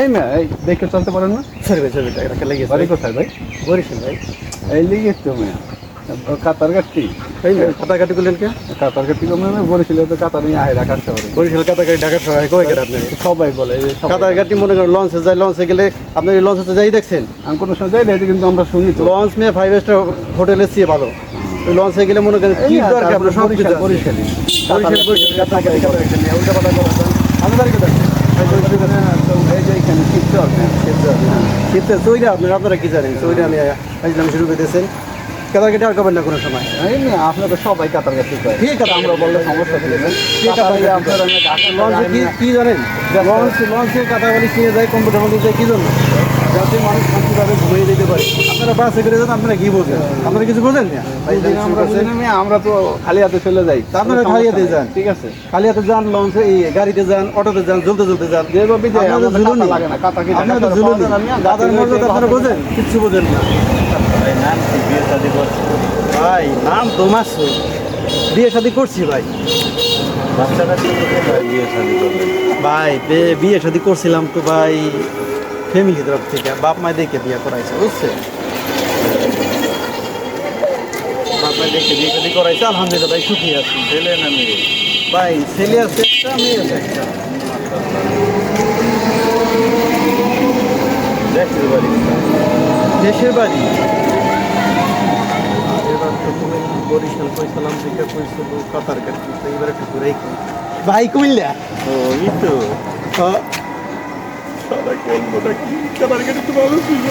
এই না এই দেখে চলতে পারেন না? লেগে বাড়ি কোথায় ভাই? বরিশাল ভাই। এই লেগে কাতার এই না কাতার কাটি করলেন কে? কাতার কাটি কমে আমি বরিশাল তো কাতার নিয়ে আয় ঢাকার শহরে। বরিশাল কাতার কাটি ঢাকার কই আপনি? সবাই বলে কাতার কাটি মনে করেন লঞ্চে যাই লঞ্চে গেলে আপনি লঞ্চে যাই দেখছেন। আমি কোনো সময় যাই কিন্তু আমরা শুনি তো। লঞ্চ নিয়ে ফাইভ স্টার হোটেলে চেয়ে ভালো। লঞ্চে গেলে মনে করেন কি দরকার আপনার? সব কিছু। বরিশালী বরিশাল বরিশাল নিয়ে উল্টা পাল্টা করা যায়। আমি বাড়ি কোথায়? ভাই, বরিশাল কোথায়? এই যে এখানে শিখতে হবে শীতের চইরা আপনারা আপনারা কি জানেন? চইরা নিয়ে আইসলাম শুরু করে দিয়েছেন কাটাকাটি আর করবেন না কোনো সময়? এই আপনারা সবাই কাতার গাঠি করে। ঠিক আছে। আমরা বললে সমস্যা ঠিক আছে, কাতারে। আপনারা আমি কি জানেন? লঞ্চ লঞ্চে কাটাকাটি কিনে যায় কম্পিউটার মধ্যে কি জন্য? যাতে মানুষ শান্তিভাবে ঘুমিয়ে দিতে পারে। আপনারা বাসে করে যান আপনারা কি বোঝেন? আপনারা কিছু বোঝেন না? ভাই, আমরা তো খালি হাতে চলে যাই। আপনারা খালি হাতে যান। ঠিক আছে? খালি হাতে যান লঞ্চে এই গাড়িতে যান অটোতে যান জ্বলতে জ্বলতে যান। যেভাবে লাগে না, কাঁটা কি আপনারা ঝুলুনি। দাদার মর্যাদা বোঝেন? কিচ্ছু বোঝেন না। ভাই নাম তো বিয়ে শাদি করছি ভাই। ভাই বে- বিয়ে শাদি করছিলাম তো ভাই। ফ্যামিলি তরফ থেকে বাপ মায় দেখে বিয়ে করাইছে বুঝছে? বাপ মায় দেখে বিয়ে শাদি করাইছে আলহামদুলিল্লাহ ভাই সুখী আছি। ছেলে না মেয়ে? ভাই ছেলে আছে একটা মেয়ে আছে একটা। দেশের বাড়ি। এবার তো তুমি বরিশাল কইছিলাম থেকে কইছিল কাতার কাটি তো এবার একটু ঘুরেই ভাই কইলা ও এই তো। হ্যাঁ সারা কলমটা কি কাতার কাটি তো ভালো ছিল